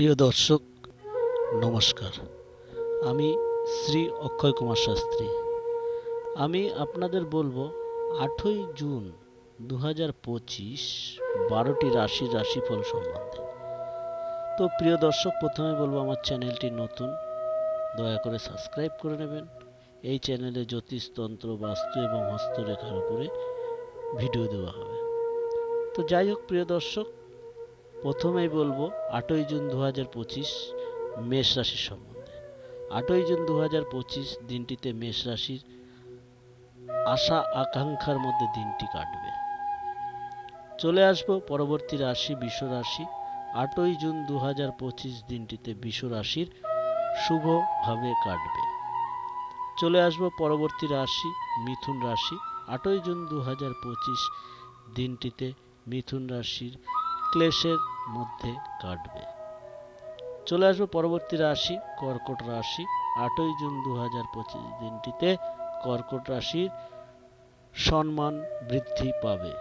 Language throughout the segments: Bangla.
প্রিয় দর্শক, নমস্কার। আমি শ্রী অক্ষয় কুমার শাস্ত্রী। আমি আপনাদের বলব, আটই জুন দু হাজার পঁচিশ বারোটি রাশির রাশিফল সম্বন্ধে। তো প্রিয় দর্শক, প্রথমে বলব, আমার চ্যানেলটি নতুন, দয়া করে সাবস্ক্রাইব করে নেবেন। এই চ্যানেলে জ্যোতিষতন্ত্র, বাস্তু এবং হস্তরেখার উপরে ভিডিও দেওয়া হবে। তো যাই হোক, প্রিয় দর্শক প্রথমেই বলব আটই জুন দু হাজার পঁচিশ মেষ রাশির সম্বন্ধে। আটই জুন দু হাজার পঁচিশ দিনটিতে মেষ রাশির আশা আকাঙ্ক্ষার মধ্যে দিনটি কাটবে। চলে আসব পরবর্তী রাশি বিষ রাশি। আটই জুন দু হাজার পঁচিশ দিনটিতে বিষ রাশির শুভভাবে কাটবে। চলে আসব পরবর্তী রাশি মিথুন রাশি। আটই জুন দু হাজার পঁচিশ দিনটিতে মিথুন রাশির ক্লেশের মধ্যে কাটবে। চলে আসব পরবর্তী রাশি, কর্কট রাশি। আটই জুন দু হাজার পঁচিশ দিনটিতে কর্কট রাশির সম্মান বৃদ্ধি পাবে।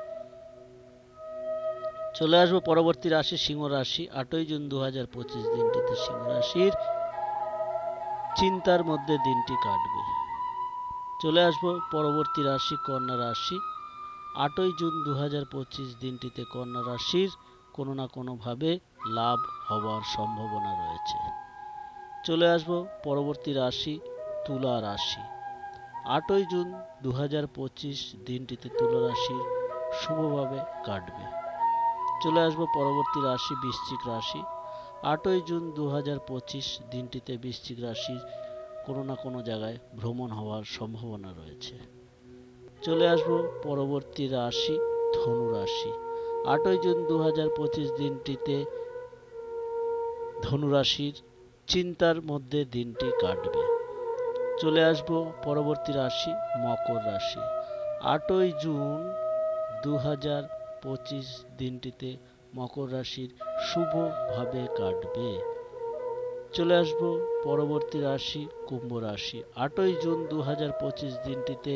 চলে আসব পরবর্তী রাশি, সিংহ রাশি। আটই জুন দু হাজার পঁচিশ দিনটিতে সিংহ রাশির চিন্তার মধ্যে দিনটি কাটবে। চলে আসব পরবর্তী রাশি, কন্যা রাশি। আটই জুন দু হাজার পঁচিশ দিনটিতে কন্যা রাশির কোনো না কোনোভাবে লাভ হওয়ার সম্ভাবনা রয়েছে। চলে আসব পরবর্তী রাশি, তুলা রাশি। আটই জুন দু হাজার পঁচিশ দিনটিতে তুলা রাশির শুভভাবে কাটবে। চলে আসব পরবর্তী রাশি, বৃশ্চিক রাশি। আটই জুন দু হাজার পঁচিশ দিনটিতে বৃশ্চিক রাশির কোনো না কোনো জায়গায় ভ্রমণ হওয়ার সম্ভাবনা রয়েছে। চলে আসব পরবর্তী রাশি, ধনু রাশি। আটই জুন দু হাজার পঁচিশ দিনটিতে ধনুরাশির চিন্তার মধ্যে দিনটি কাটবে। চলে আসব পরবর্তী রাশি, মকর রাশি। আটই জুন দু হাজার পঁচিশ দিনটিতে মকর রাশির শুভভাবে কাটবে। চলে আসব পরবর্তী রাশি, কুম্ভ রাশি। আটই জুন দু হাজার পঁচিশ দিনটিতে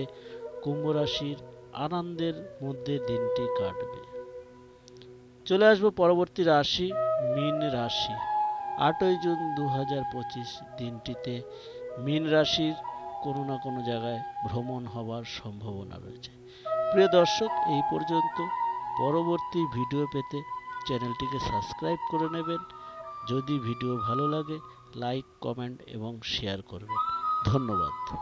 কুম্ভ রাশির আনন্দের মধ্যে দিনটি কাটবে। চলে আসব পরবর্তী রাশি, মীন রাশি। আটই জুন দু হাজার পঁচিশ দিনটিতে মীন রাশির কোনো না কোনো জায়গায় ভ্রমণ হওয়ার সম্ভাবনা রয়েছে। প্রিয় দর্শক, এই পর্যন্ত। পরবর্তী ভিডিও পেতে চ্যানেলটিকে সাবস্ক্রাইব করে নেবেন। যদি ভিডিও ভালো লাগে, লাইক, কমেন্ট এবং শেয়ার করবেন। ধন্যবাদ।